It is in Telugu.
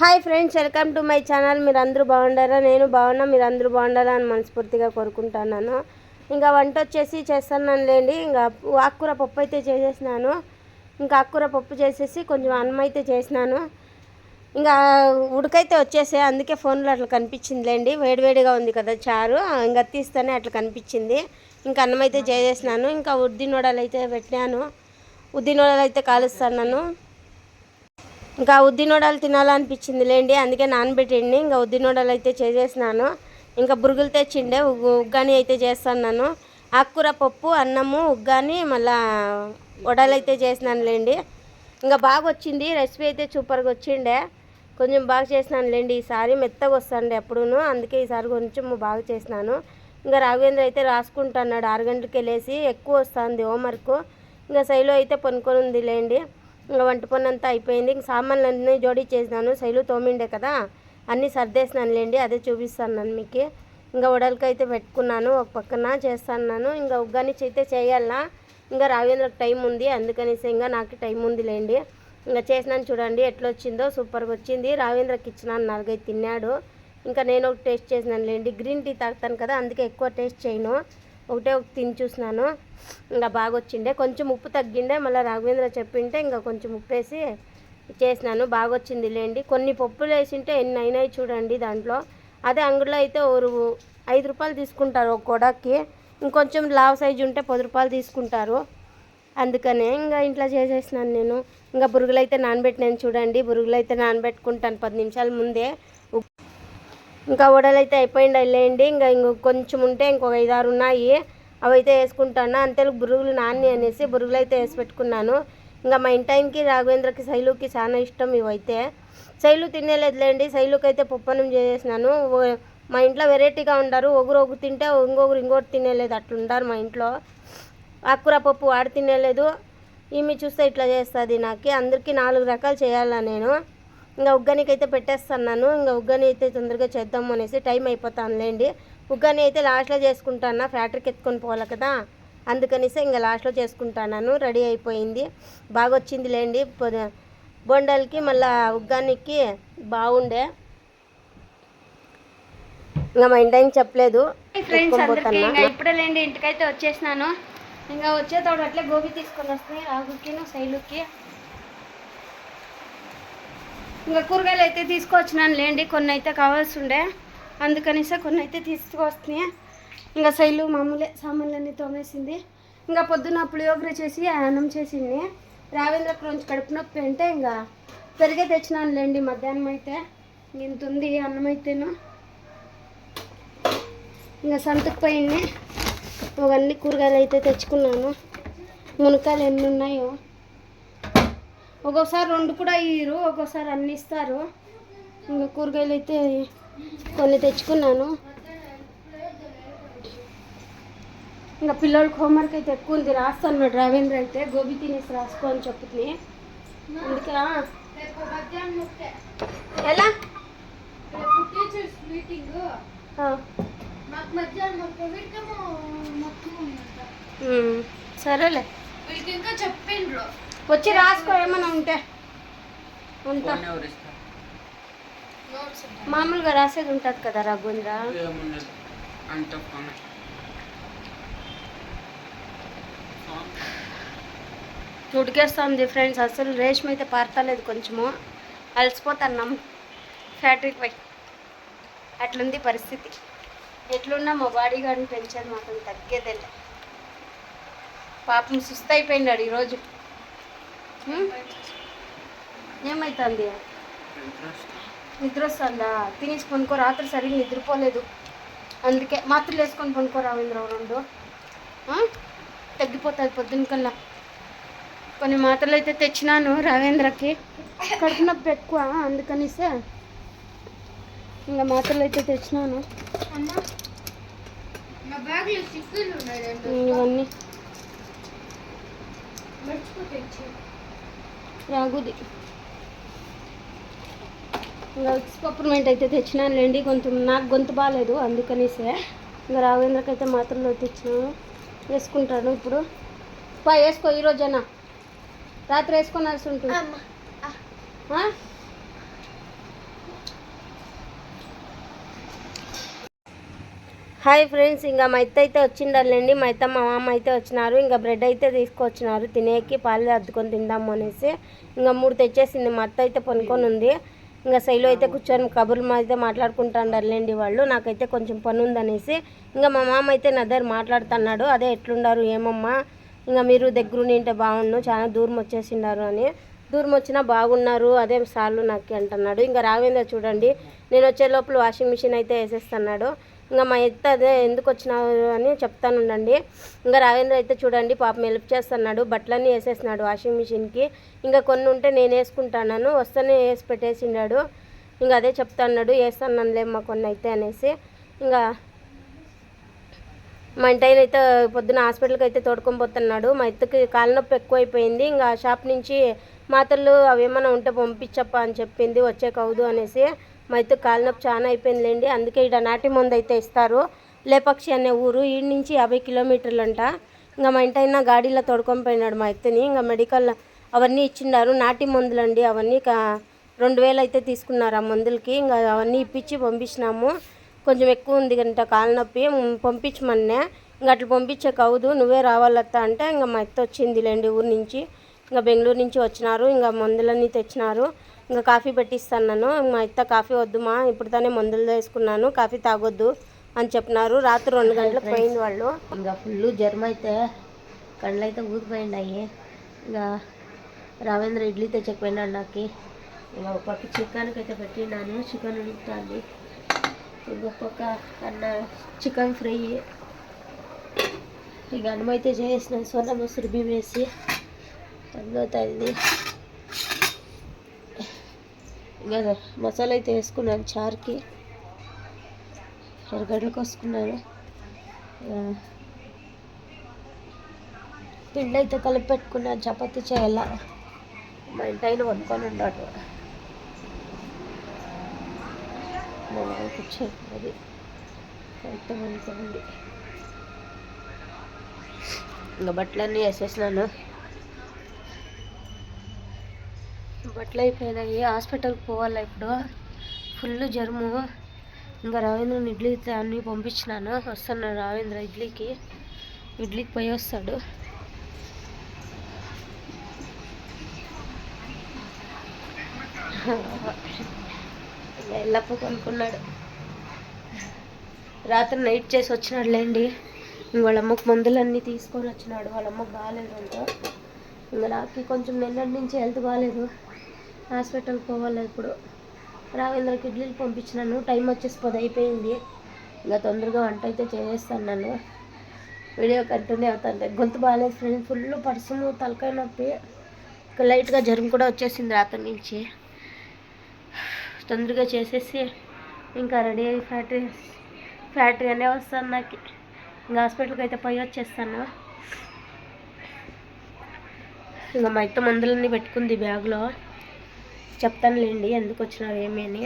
Hi friends welcome to my channel మీరు అందరూ బాగుండారా? నేను బాగున్నా మీరు అందరూ బాగుండారా అని మనస్ఫూర్తిగా కోరుకుంటున్నాను. ఇంకా వంట వచ్చేసి చేస్తున్నాను లేండి ఇంకా ఆకుకూర పప్పు అయితే చేసేసినాను. ఇంకా ఆకుకూర పప్పు చేసేసి కొంచెం అన్నం అయితే చేసినాను. ఇంకా ఉడకైతే వచ్చేసే అందుకే ఫోన్లో అట్లా కనిపించింది లేండి వేడివేడిగా ఉంది కదా చారు. ఇంకా తీస్తేనే అట్లా కనిపించింది. ఇంకా అన్నం అయితే చేసేసినాను. ఇంకా ఉద్దినోడలు అయితే పెట్టినాను. ఉద్దినోడలు అయితే కాలుస్తున్నాను. ఇంకా ఉద్ది నూడలు తినాలనిపించింది లేండి. అందుకే నానబెట్టండి ఇంకా ఉద్ది నూడలు అయితే చేసేసినాను. ఇంకా బురుగులు తెచ్చిండే. ఉగ్గాని అయితే చేస్తున్నాను. ఆకుకూర పప్పు అన్నము ఉగ్గాని మళ్ళా వడలు అయితే చేసినాను లేండి. ఇంకా బాగా వచ్చింది. రెసిపీ అయితే సూపర్గా వచ్చిండే. కొంచెం బాగా చేసినాను లేండి. ఈసారి మెత్తగా వస్తాండి ఎప్పుడూను అందుకే ఈసారి కొంచెం బాగా చేసినాను. ఇంకా రాఘవేంద్ర అయితే రాసుకుంటున్నాడు. ఆరు గంటలకు వెళ్ళేసి ఎక్కువ వస్తుంది హోంవర్క్. ఇంకా శైలు అయితే పనుకొని ఉంది లేండి. ఇంకా వంట పని అంతా అయిపోయింది. ఇంక సామాన్లు అన్నీ జోడీ చేసినాను. శైలు తోమిండే కదా అన్నీ సర్దేసినాను లేండి అదే చూపిస్తాను మీకు. ఇంకా ఉడలకి అయితే పెట్టుకున్నాను ఒక పక్కన చేస్తాను ఇంకా ఉగ్గానిచ్చి అయితే చేయాలా ఇంకా రావేంద్రకు టైం ఉంది అందుకనేసి ఇంకా నాకు టైం ఉంది లేండి ఇంకా చేసినాను చూడండి ఎట్లా వచ్చిందో సూపర్గా వచ్చింది రావేంద్రకి ఇచ్చినాను నాలుగైదు తిన్నాడు. ఇంకా నేను ఒక టేస్ట్ చేసినాను లేండి గ్రీన్ టీ తాగుతాను కదా అందుకే ఎక్కువ టేస్ట్ చేయను. ఒకటే ఒక తిని చూసినాను. ఇంకా బాగా వచ్చిండే కొంచెం ఉప్పు తగ్గిండే. మళ్ళీ రాఘవేంద్ర చెప్పింటే ఇంకా కొంచెం ఉప్పు వేసి చేసినాను. బాగా వచ్చింది లేండి. కొన్ని పప్పులు వేసింటే ఎన్ని అయినాయి చూడండి దాంట్లో. అదే అంగడిలో అయితే ఒక ఐదు రూపాయలు తీసుకుంటారు ఒక కొడకి ఇంకొంచెం లావ్ సైజు ఉంటే పది రూపాయలు తీసుకుంటారు. అందుకనే ఇంకా ఇంట్లో చేసేసినాను నేను. ఇంకా బురుగులు అయితే నానబెట్టినాను చూడండి. బురుగులు అయితే నానబెట్టుకుంటాను పది నిమిషాల ముందే. ఇంకా వడలు అయితే అయిపోయింది లేండి ఇంకా ఇంకో కొంచెం ఉంటే ఇంకొక ఐదారు ఉన్నాయి. అవి అయితే వేసుకుంటాను. అంతేలో బురుగులు నాన్ని అనేసి బురుగులు అయితే వేసి పెట్టుకున్నాను. ఇంకా మా ఇంటాయనకి రాఘవేంద్రకి శైలుకి చాలా ఇష్టం ఇవైతే. శైలు తినేలేదులేండి. శైలుకి అయితే పప్పనం చేసేసినాను. మా ఇంట్లో వెరైటీగా ఉండరు. ఒకరు ఒకరు తింటే ఇంకొకరు ఇంకోటి తినేలేదు. అట్లుంటారు మా ఇంట్లో. ఆకుకూర పప్పు వాడు తినేలేదు. ఈమె చూస్తే ఇట్లా చేస్తుంది నాకు. అందరికీ నాలుగు రకాలు చేయాలా నేను. ఇంకా ఉగ్గనికి అయితే పెట్టేస్తున్నాను. ఇంకా ఉగ్గని అయితే తొందరగా చేద్దాం అనేసి టైం అయిపోతానులేండి. ఉగ్గని అయితే లాస్ట్లో చేసుకుంటాను? ఫ్యాక్టరీకి ఎత్తుకొని పోవాలి కదా? అందుకనేసి ఇంకా లాస్ట్లో చేసుకుంటాను రెడీ అయిపోయింది. బాగా వచ్చింది లేండి బొండాలకి మళ్ళా ఉగ్గానికి బాగుండే. ఇంకా మా ఇంటికి చెప్పలేదు. ఫ్రెండ్స్ ఎత్తుకొని అందరికీ పోతున్నా. ఇంకా ఇప్పుడే లేండి ఇంటికైతే వచ్చేసినాను. ఇంకా వచ్చేటప్పుడు అట్లే గోబీ తీసుకొని వస్తాయి రాగుకి శైలుకి ఇంకా కూరగాయలు అయితే తీసుకొచ్చినాను లేండి కొన్ని అయితే కావాల్సి ఉండే. అందుకనిసే కొన్ని అయితే తీసుకొస్తున్నాయి ఇంకా శైలు మామూలే సామాన్లన్నీ తోమేసింది. ఇంకా పొద్దున్న పులియోగర చేసి అన్నం చేసింది. రావేంద్ర నుంచి కడుపు నొప్పి అంటే ఇంకా పెరిగే తెచ్చినాను లేండి మధ్యాహ్నం అయితే. ఇంత ఉంది అన్నం అయితేను. ఇంకా సంతకు పోయింది. అవన్నీ కూరగాయలు అయితే తెచ్చుకున్నాను. మునకాయలు ఎన్ని ఉన్నాయో. ఒక్కొక్కసారి రెండు కూడా ఇయ్యరు ఒక్కొక్కసారి అన్ని ఇస్తారు. ఇంకా కూరగాయలు అయితే కొన్ని తెచ్చుకున్నాను. ఇంకా పిల్లలకి హోంవర్క్ అయితే ఎక్కువ ఉంది రాస్తాను రవీంద్ర అయితే గోబీ తినేసి రాసుకో అని చెప్తుంది అందుకే ఎలా? సరేలే. ఇంకా చెప్పిండ్రు. వచ్చి రాసుకో ఏమైనా ఉంటే. ఉంటా. మామూలుగా రాసేది ఉంటుంది కదా రఘుంద్ర ఉడికేస్తుంది ఫ్రెండ్స్ అసలు రేషం అయితే పారతలేదు కొంచెము. అలసిపోతున్నాం. ఫ్యాక్టరీకి పోయి అట్లుంది పరిస్థితి. ఎట్లున్నా మా బాడీ గార్డ్ని పెంచేది మాత్రం తగ్గేదేలే. పాపం సుస్థ అయిపోయినాడు ఈరోజు. హ్మ్? ఏమైతుంది నిద్ర వస్తుందా తినేసి పనుకో రాత్రి సరిగ్గా నిద్రపోలేదు. అందుకే మాత్రలు వేసుకొని పనుకో రావేంద్ర రెండు ఆ? తగ్గిపోతుంది పొద్దున్న కల్లా. కొన్ని మాత్రలు అయితే తెచ్చినాను రావేంద్రకి. కడుపు నొప్పి ఎక్కువ అందుకనిసే ఇంకా మాత్రలు అయితే తెచ్చినాను. ఇవన్నీ. రాగుది. ఇంకా పప్పుర్మెంట్ అయితే తెచ్చినానులేండి కొంచెం నాకు గొంతు బాగాలేదు అందుకనేసే ఇంకా రాఘవేంద్రకి అయితే మాత్రలు తెచ్చినాను వేసుకుంటాను ఇప్పుడు. పా వేసుకో ఈరోజైనా రాత్రి వేసుకోనాల్సి ఉంటుంది అమ్మ ఆ? హాయ్ ఫ్రెండ్స్ ఇంకా మా అయితే వచ్చిండాలండి. మా మా మామ అయితే వచ్చినారు. ఇంకా బ్రెడ్ అయితే తీసుకొచ్చినారు. తినేకి పాలు అద్దుకొని తిందాము అనేసి ఇంకా మూడు తెచ్చేసింది. మా అత్త అయితే పనుకొని ఉంది. ఇంకా శైలు అయితే కూర్చొని కబుర్లు అయితే మాట్లాడుకుంటాండర్లేండి వాళ్ళు. నాకైతే కొంచెం పని ఉందనేసి ఇంకా మా మామ అయితే నా దగ్గర మాట్లాడుతున్నాడు. అదే ఎట్లుండారు ఏమమ్మా? ఇంకా మీరు దగ్గరుండి ఉంటే బాగుండు చాలా దూరం వచ్చేసిండారు అని. దూరం వచ్చినా బాగున్నారు అదే సార్లు నాకు అంటున్నాడు. ఇంకా రావేంద్ర చూడండి నేను వచ్చే లోపల వాషింగ్ మిషన్ అయితే వేసేస్తున్నాడు. ఇంకా మా ఎత్త అదే ఎందుకు వచ్చినావు అని చెప్తానుండండి. ఇంకా రావేంద్ర అయితే చూడండి పాపం హెల్ప్ చేస్తున్నాడు బట్టలన్నీ వేసేసినాడు వాషింగ్ మిషన్కి. ఇంకా కొన్ని ఉంటే నేను వేసుకుంటాను వస్తేనే వేసి పెట్టేసిండాడు. ఇంకా అదే చెప్తాన్నాడు వేస్తానులేమ్మా కొన్ని అయితే అనేసి. ఇంకా మా ఇంటి ఆయన అయితే పొద్దున హాస్పిటల్కి అయితే తోడుకొని పోతున్నాడు. మా ఇత్తకి కాళ్ళనొప్పి ఎక్కువైపోయింది. ఇంకా షాప్ నుంచి మాత్రలు అవి ఏమైనా ఉంటే పంపించప్ప అని చెప్పింది వచ్చే కవుదు అనేసి. మా ఇత్తకి కాలు నొప్పి చాలా అయిపోయిందిలేండి. అందుకే ఇక్కడ నాటి మందు అయితే ఇస్తారు. లేపక్షి అనే ఊరు ఈ నుంచి యాభై కిలోమీటర్లు అంట ఇంకా మా ఇంటైనా గాడీలో తోడుకొని పోయినాడు మా ఇత్తని ఇంకా మెడికల్ అవన్నీ ఇచ్చిండారు నాటి మందులండి. అవన్నీ రెండు వేలు అయితే తీసుకున్నారు ఆ మందులకి. ఇంకా అవన్నీ ఇప్పించి పంపించినాము. కొంచెం ఎక్కువ ఉంది కంట కాలు నొప్పి. పంపించమన్నా. ఇంకా అట్లా పంపించే అవదు నువ్వే రావాలత్త అంటే ఇంకా మా అత్త వచ్చిందిలేండి ఊరు నుంచి. ఇంకా బెంగళూరు నుంచి వచ్చినారు. ఇంకా మందులన్నీ తెచ్చినారు. ఇంకా కాఫీ పెట్టిస్తాను మా అత్త కాఫీ వద్దుమా ఇప్పుడు తానే మందులు వేసుకున్నాను కాఫీ తాగొద్దు అని చెప్పినారు. రాత్రి రెండు గంటలకు పోయింది వాళ్ళు. ఇంకా ఫుల్ జ్వరం అయితే కళ్ళు అయితే ఊరిపోయినాయి ఇంకా రావేంద్ర ఇడ్లీ తెచ్చకపోయినాడు నాకు ఇంకా ఒక పక్క చికెన్కి అయితే పెట్టినాను. చికెన్ ఉడుకుతుంది. ఇంకొక పక్క అన్న చికెన్ ఫ్రై. ఇక అన్నం అయితే చేసిన సొన్న మొసరు బియ్యం వేసి. అందుతుంది ఇంకా మసాలా అయితే వేసుకున్నాను చారుకి. ఎరగడ్డలకు కోసుకున్నాను పిండి అయితే కలిపి పెట్టుకున్నాను చపాతీ చేయాల? మా ఇంటి ఆయన వండుకొని ఉన్నాడు. కూర్చొని అది అయితే వండుకోండి. ఇంకా బట్టలన్నీ వేసేసినాను. బట్టలు అయిపోయినాయి. హాస్పిటల్కి పోవాలి ఇప్పుడు? ఫుల్ జ్వరము ఇంకా రావేంద్రని ఇడ్లీ అన్నీ పంపించినాను. వస్తున్నాడు రావేంద్ర ఇడ్లీకి. ఇడ్లీకి పోయి వస్తాడు. ఎల్లప్ప కొనుక్కున్నాడు. రాత్రి నైట్ చేసి వచ్చినాడు లేండి. ఇంక వాళ్ళ అమ్మకు మందులన్నీ తీసుకొని వచ్చినాడు. వాళ్ళ అమ్మకు బాగాలేదంట ఇంకా నాకు కొంచెం నిన్నటి నుంచి హెల్త్ బాగాలేదు. హాస్పిటల్కి పోవాలి ఇప్పుడు. రావేంద్రకి ఇడ్లీలు పంపించినాను. టైం వచ్చేసి పది అయిపోయింది. ఇంకా తొందరగా వంట అయితే చేసేస్తాను నన్ను. వీడియో కంటిన్యూ అవుతుంటే గొంతు బాగాలేదు ఫ్రెండ్ ఫుల్ పర్సము తలకాయ నొప్పి. ఇంకా లైట్గా జ్వరం కూడా వచ్చేసింది రాత్రి నుంచి. తొందరగా చేసేసి ఇంకా రెడీ అయ్యి ఫ్యాక్టరీ ఫ్యాక్టరీ అనే వస్తాను నాకు. ఇంకా హాస్పిటల్కి అయితే పోయి వచ్చేస్తాను. ఇంకా మా ఇత్త మందులన్నీ పెట్టుకుంది బ్యాగ్లో. చెప్తానులేండి ఎందుకు వచ్చినారు ఏమీ అని.